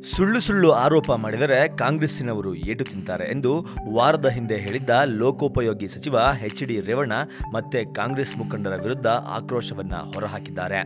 ಸುಳ್ಳು ಸುಳ್ಳು ಆರೋಪ ಮಾಡಿದರೆ ಕಾಂಗ್ರೆಸ್ಸಿನವರು ಏಟು ತಿಂತಾರೆ ಎಂದು ವಾರದ ಹಿಂದೆ ಹೇಳಿದ್ದ ಲೋಕೋಪಯೋಗಿ ಸಚಿವ ಎಚ್ ಡಿ ರೇವಣ್ಣ ಮತ್ತೆ ಕಾಂಗ್ರೆಸ್ ಮುಖಂಡರ ವಿರುದ್ಧ ಆಕ್ರೋಶವನ್ನ ಹೊರಹಾಕಿದ್ದಾರೆ.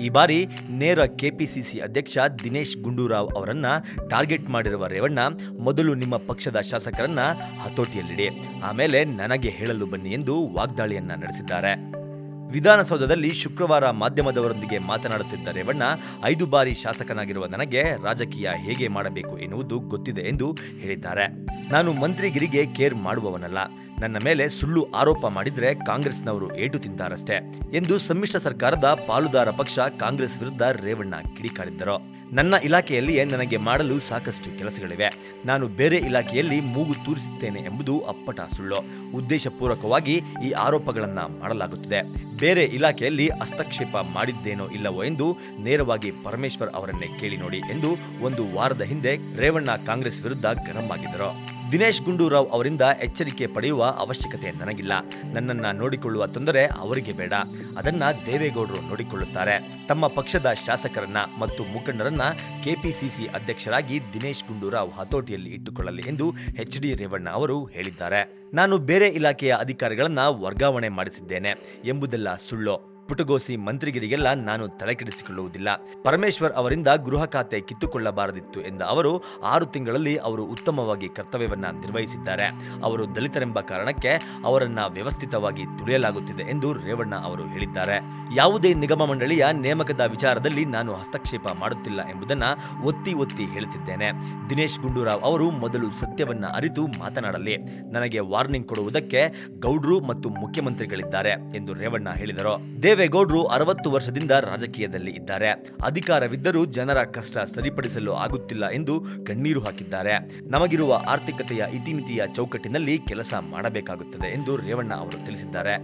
ಈ ಬಾರಿ ನೇರ ಕೆಪಿಸಿಸಿ ಅಧ್ಯಕ್ಷ ದಿನೇಶ್ ಗುಂಡೂರಾವ್ ಅವರನ್ನ ಟಾರ್ಗೆಟ್ ಮಾಡಿರುವ ರೇವಣ್ಣ ಮೊದಲು ನಿಮ್ಮ ಪಕ್ಷದ ಶಾಸಕರನ್ನ ಹತೋಟಿಯಲ್ಲಿಡಿ. ಆಮೇಲೆ ನನಗೆ ಹೇಳಲು ಬನ್ನಿ ಎಂದು ವಾಗ್ದಾಳಿಯನ್ನ ನಡೆಸಿದ್ದಾರೆ. ವಿಧಾನಸೌಧದಲ್ಲಿ ಶುಕ್ರವಾರ ಮಾಧ್ಯಮದವರೊಂದಿಗೆ ಮಾತನಾಡುತ್ತಿದ್ದ ರೇವಣ್ಣ, ಐದು ಬಾರಿ ಶಾಸಕನಾಗಿರುವ ನನಗೆ ರಾಜಕೀಯ ಹೇಗೆ ಮಾಡಬೇಕು ಎನ್ನುವುದು ಗೊತ್ತಿದೆ ಎಂದು ಹೇಳಿದ್ದಾರೆ. ನಾನು ಮಂತ್ರಿಗಿರಿಗೆ ಕೇರ್ ಮಾಡುವವನಲ್ಲ. ನನ್ನ ಮೇಲೆ ಸುಳ್ಳು ಆರೋಪ ಮಾಡಿದ್ರೆ ಕಾಂಗ್ರೆಸ್ನವರು ಏಟು ತಿಂತಾರಷ್ಟೇ ಎಂದು ಸಮ್ಮಿಶ್ರ ಸರ್ಕಾರದ ಪಾಲುದಾರ ಪಕ್ಷ ಕಾಂಗ್ರೆಸ್ ವಿರುದ್ಧ ರೇವಣ್ಣ ಕಿಡಿಕಾರಿದ್ದರು. ನನ್ನ ಇಲಾಖೆಯಲ್ಲಿಯೇ ನನಗೆ ಮಾಡಲು ಸಾಕಷ್ಟು ಕೆಲಸಗಳಿವೆ. ನಾನು ಬೇರೆ ಇಲಾಖೆಯಲ್ಲಿ ಮೂಗು ತೂರಿಸುತ್ತೇನೆ ಎಂಬುದು ಅಪ್ಪಟ ಸುಳ್ಳು. ಉದ್ದೇಶಪೂರ್ವಕವಾಗಿ ಈ ಆರೋಪಗಳನ್ನ ಮಾಡಲಾಗುತ್ತಿದೆ. ಬೇರೆ ಇಲಾಖೆಯಲ್ಲಿ ಹಸ್ತಕ್ಷೇಪ ಮಾಡಿದ್ದೇನೋ ಇಲ್ಲವೋ ಎಂದು ನೇರವಾಗಿ ಪರಮೇಶ್ವರ್ ಅವರನ್ನೇ ಕೇಳಿ ನೋಡಿ ಎಂದು ಒಂದು ವಾರದ ಹಿಂದೆ ರೇವಣ್ಣ ಕಾಂಗ್ರೆಸ್ ವಿರುದ್ಧ ಗರಂ ಆಗಿದ್ದರು. ದಿನೇಶ್ ಗುಂಡೂರಾವ್ ಅವರಿಂದ ಎಚ್ಚರಿಕೆ ಪಡೆಯುವ ಅವಶ್ಯಕತೆ ನನಗಿಲ್ಲ. ನನ್ನನ್ನ ನೋಡಿಕೊಳ್ಳುವ ತೊಂದರೆ ಅವರಿಗೆ ಬೇಡ. ಅದನ್ನ ದೇವೇಗೌಡರು ನೋಡಿಕೊಳ್ಳುತ್ತಾರೆ. ತಮ್ಮ ಪಕ್ಷದ ಶಾಸಕರನ್ನ ಮತ್ತು ಮುಖಂಡರನ್ನ ಕೆಪಿಸಿಸಿ ಅಧ್ಯಕ್ಷರಾಗಿ ದಿನೇಶ್ ಗುಂಡೂರಾವ್ ಹತೋಟಿಯಲ್ಲಿ ಇಟ್ಟುಕೊಳ್ಳಲಿ ಎಂದು ಎಚ್ ಡಿ ರೇವಣ್ಣ ಅವರು ಹೇಳಿದ್ದಾರೆ. ನಾನು ಬೇರೆ ಇಲಾಖೆಯ ಅಧಿಕಾರಿಗಳನ್ನ ವರ್ಗಾವಣೆ ಮಾಡಿಸಿದ್ದೇನೆ. ಎಂಬುದೆಲ್ಲ ಸುಳ್ಳು ಪುಟಗೋಸಿ ಮಂತ್ರಿಗಿರಿಗೆಲ್ಲ ನಾನು ತಲೆಕೆಡಿಸಿಕೊಳ್ಳುವುದಿಲ್ಲ. ಪರಮೇಶ್ವರ್ ಅವರಿಂದ ಗೃಹ ಖಾತೆ ಕಿತ್ತುಕೊಳ್ಳಬಾರದಿತ್ತು ಎಂದ ಅವರು, ಆರು ತಿಂಗಳಲ್ಲಿ ಅವರು ಉತ್ತಮವಾಗಿ ಕರ್ತವ್ಯವನ್ನ ನಿರ್ವಹಿಸಿದ್ದಾರೆ. ಅವರು ದಲಿತರೆಂಬ ಕಾರಣಕ್ಕೆ ಅವರನ್ನ ವ್ಯವಸ್ಥಿತವಾಗಿ ತುಳಿಯಲಾಗುತ್ತಿದೆ ಎಂದು ರೇವಣ್ಣ ಅವರು ಹೇಳಿದ್ದಾರೆ. ಯಾವುದೇ ನಿಗಮ ಮಂಡಳಿಯ ನೇಮಕದ ವಿಚಾರದಲ್ಲಿ ನಾನು ಹಸ್ತಕ್ಷೇಪ ಮಾಡುತ್ತಿಲ್ಲ ಎಂಬುದನ್ನ ಒತ್ತಿ ಒತ್ತಿ ಹೇಳುತ್ತಿದ್ದೇನೆ. ದಿನೇಶ್ ಗುಂಡೂರಾವ್ ಅವರು ಮೊದಲು ಸತ್ಯವನ್ನ ಅರಿತು ಮಾತನಾಡಲಿ. ನನಗೆ ವಾರ್ನಿಂಗ್ ಕೊಡುವುದಕ್ಕೆ ಗೌಡ್ರು ಮತ್ತು ಮುಖ್ಯಮಂತ್ರಿಗಳಿದ್ದಾರೆ ಎಂದು ರೇವಣ್ಣ ಹೇಳಿದರು. ದೇವೇಗೌಡರು ಅರವತ್ತು ವರ್ಷದಿಂದ ರಾಜಕೀಯದಲ್ಲಿ ಇದ್ದಾರೆ. ಅಧಿಕಾರವಿದ್ದರೂ ಜನರ ಕಷ್ಟ ಸರಿಪಡಿಸಲು ಆಗುತ್ತಿಲ್ಲ ಎಂದು ಕಣ್ಣೀರು ಹಾಕಿದ್ದಾರೆ. ನಮಗಿರುವ ಆರ್ಥಿಕತೆಯ ಇತಿಮಿತಿಯ ಚೌಕಟ್ಟಿನಲ್ಲಿ ಕೆಲಸ ಮಾಡಬೇಕಾಗುತ್ತದೆ ಎಂದು ರೇವಣ್ಣ ಅವರು ತಿಳಿಸಿದ್ದಾರೆ.